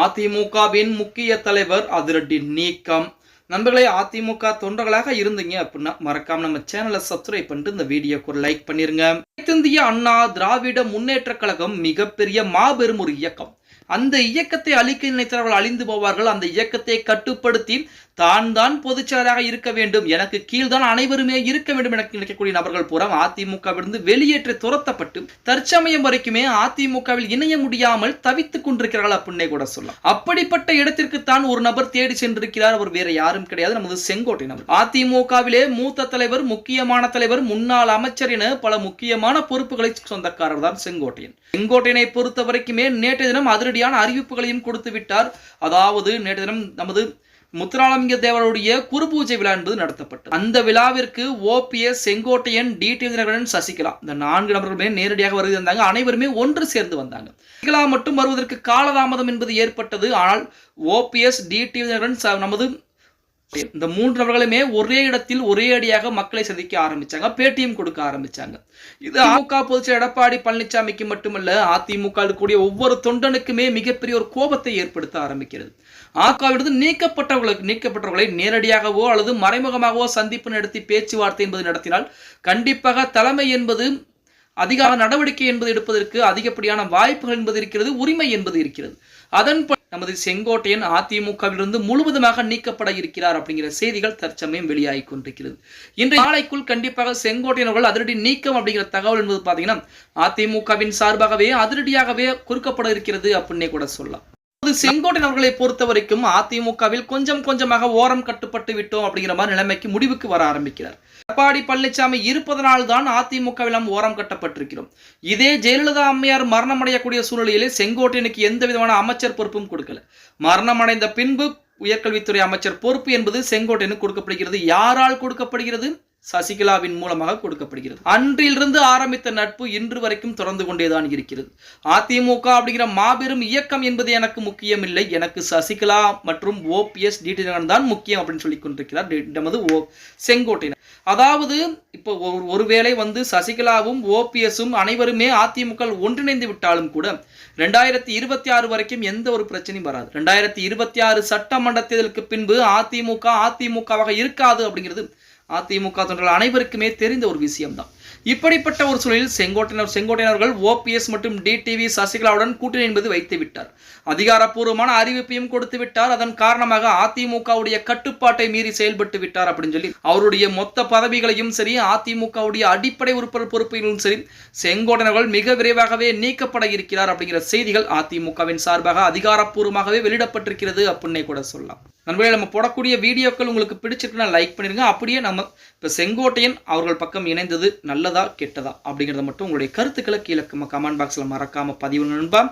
அதிமுகவின் முக்கிய தலைவர் அதிரடி நீக்கம். நண்பர்களே அதிமுக தொண்டர்களாக இருந்தீங்க அப்படின்னா மறக்காம நம்ம சேனலை சப்ஸ்கிரைப் பண்ணிட்டு இந்த வீடியோக்கு ஒரு லைக் பண்ணிருங்க. இந்திய அண்ணா திராவிட முன்னேற்ற கழகம் மிகப்பெரிய மாபெரும் ஒரு இயக்கம். அந்த இயக்கத்தை அழிக்க நினைத்தவர்கள் அழிந்து போவார்கள். அந்த இயக்கத்தை கட்டுப்படுத்தி தான் தான் பொதுச்செயலராக இருக்க வேண்டும். எனக்கு கீழ்தான் அனைவருமே இருக்க வேண்டும் என நினைக்கக்கூடிய நபர்கள் புறம் அதிமுகவிலிருந்து வெளியேற்றி துரத்தப்பட்டு தற்சமயம் வரைக்குமே அதிமுகவில் இணைய முடியாமல் தவித்துக் கொண்டிருக்கிறார்கள் அப்படின்னே கூட சொல்லலாம். அப்படிப்பட்ட இடத்திற்கு தான் ஒரு நபர் தேடி சென்றிருக்கிறார். அவர் வேற யாரும் கிடையாது. நமது செங்கோட்டை நபர். அதிமுகவிலே மூத்த தலைவர் முக்கியமான தலைவர் முன்னாள் அமைச்சர் என பல முக்கியமான பொறுப்புகளை சொந்தக்காரர் தான் செங்கோட்டையன். செங்கோட்டையனை பொறுத்த வரைக்குமே நேற்றைய தினம் அதிரடியான அறிவிப்புகளையும் கொடுத்து விட்டார். அதாவது நேற்று தினம் நமது முத்துராமலிங்க தேவருடைய குருபூஜை விழா என்பது நடத்தப்பட்டது. அந்த விழாவிற்கு ஓபிஎஸ் செங்கோட்டையன் டிடி தினகரன் சசிகலா இந்த நான்கு நபர்களுமே நேரடியாக வருகை வந்தாங்க அனைவருமே ஒன்று சேர்ந்து வந்தாங்க. சசிகலா மட்டும் வருவதற்கு காலதாமதம் என்பது ஏற்பட்டது. ஆனால் ஓபிஎஸ் டிடி தினகரன் நமது இந்த மூன்று நபர்களுமே ஒரே இடத்தில் ஒரே அடியாக மக்களை சந்திக்க ஆரம்பிச்சாங்க பேட்டியும் கொடுக்க ஆரம்பிச்சாங்க. இது அதிமுக பொதுச்செயலர் எடப்பாடி பழனிசாமிக்கு மட்டுமல்ல அதிமுக கூடிய ஒவ்வொரு தொண்டனுக்குமே மிகப்பெரிய ஒரு கோபத்தை ஏற்படுத்த ஆரம்பிக்கிறது. ஆக்காவிலிருந்து நீக்கப்பட்டவர்களுக்கு நீக்கப்பட்டவர்களை நேரடியாகவோ அல்லது மறைமுகமாகவோ சந்திப்பு நடத்தி பேச்சுவார்த்தை என்பது நடத்தினால் கண்டிப்பாக தலைமை என்பது அதிகார நடவடிக்கை என்பது எடுப்பதற்கு அதிகப்படியான வாய்ப்புகள் என்பது இருக்கிறது உரிமை என்பது இருக்கிறது. அதன் நமது செங்கோட்டையன் அதிமுகவிலிருந்து முழுவதுமாக நீக்கப்பட இருக்கிறார் அப்படிங்கிற செய்திகள் தற்சமயம் வெளியாகி கொண்டிருக்கிறது. இன்றைய நாளைக்குள் கண்டிப்பாக செங்கோட்டையன் அவர்கள் அதிரடி நீக்கம் அப்படிங்கிற தகவல் என்பது பார்த்தீங்கன்னா அதிமுகவின் சார்பாகவே அதிரடியாகவே கொடுக்கப்பட இருக்கிறது அப்படின்னே கூட சொல்லலாம். அது செங்கோட்டையன் அவர்களை பொறுத்த வரைக்கும் அதிமுகவில் கொஞ்சம் கொஞ்சமாக ஓரம் கட்டுப்பட்டு விட்டோம் அப்படிங்கிற மாதிரி நிலைமைக்கு முடிவுக்கு வர ஆரம்பிக்கிறார். எடப்பாடி பழனிசாமி இருப்பதனால் தான் அதிமுகவில் நாம் ஓரம் கட்டப்பட்டிருக்கிறோம். இதே ஜெயலலிதா அம்மையார் மரணமடையக்கூடிய சூழ்நிலையிலே செங்கோட்டையனுக்கு எந்த விதமான அமைச்சர் பொறுப்பும் கொடுக்கல. மரணமடைந்த பின்பு உயர்கல்வித்துறை அமைச்சர் பொறுப்பு என்பது செங்கோட்டையனுக்கு கொடுக்கப்படுகிறது. யாரால் கொடுக்கப்படுகிறது? சசிகலாவின் மூலமாக கொடுக்கப்படுகிறது. அன்றிலிருந்து ஆரம்பித்த நட்பு இன்று வரைக்கும் தொடர்ந்து கொண்டேதான் இருக்கிறது. அதிமுக அப்படிங்கிற மாபெரும் இயக்கம் என்பது எனக்கு முக்கியமில்லை. எனக்கு சசிகலா மற்றும் ஓபிஎஸ் டிடி தான் முக்கியம் அப்படின்னு சொல்லி கொண்டிருக்கிறார் நமது ஓ செங்கோட்டையன். அதாவது இப்போ ஒரு ஒருவேளை வந்து சசிகலாவும் ஓபிஎஸும் அனைவருமே அதிமுக ஒன்றிணைந்து விட்டாலும் கூட ரெண்டாயிரத்தி இருபத்தி ஆறு வரைக்கும் எந்த ஒரு பிரச்சனையும் வராது. ரெண்டாயிரத்தி இருபத்தி ஆறு சட்டமன்ற தேர்தலுக்கு பின்பு அதிமுக அதிமுகவாக இருக்காது அப்படிங்கிறது அதிமுக தொண்டர்கள் அனைவருக்குமே தெரிந்த ஒரு விஷயம்தான். இப்படிப்பட்ட ஒரு சூழலில் செங்கோட்டையனர் செங்கோட்டையனர்கள் ஓபிஎஸ் மற்றும் டிடிவி சசிகலாவுடன் கூட்டணி என்பது வைத்து விட்டார். அதிகாரப்பூர்வமான அறிவிப்பையும் கொடுத்து விட்டார். அதன் காரணமாக அதிமுகவுடைய கட்டுப்பாட்டை மீறி செயல்பட்டு விட்டார் அப்படின்னு சொல்லி அவருடைய மொத்த பதவிகளையும் சரி அதிமுகவுடைய அடிப்படை உறுப்பினர் பொறுப்புகளும் சரி செங்கோட்டையனர்கள் மிக விரைவாகவே நீக்கப்பட இருக்கிறார் அப்படிங்கிற செய்திகள் அதிமுகவின் சார்பாக அதிகாரப்பூர்வமாகவே வெளியிடப்பட்டிருக்கிறது அப்படின்னே கூட சொல்லலாம். நண்பர்களே நம்ம போடக்கூடிய வீடியோக்கள் உங்களுக்கு பிடிச்சிருக்குன்னா லைக் பண்ணிருங்க. அப்படியே நம்ம இப்போ செங்கோட்டையன் அவர்கள் பக்கம் இணைந்தது நல்லதா கெட்டதா அப்படிங்கிறத மட்டும் உங்களுடைய கருத்துக்களை கீழே கமெண்ட் பாக்ஸில் மறக்காமல் பதிவு நண்பா.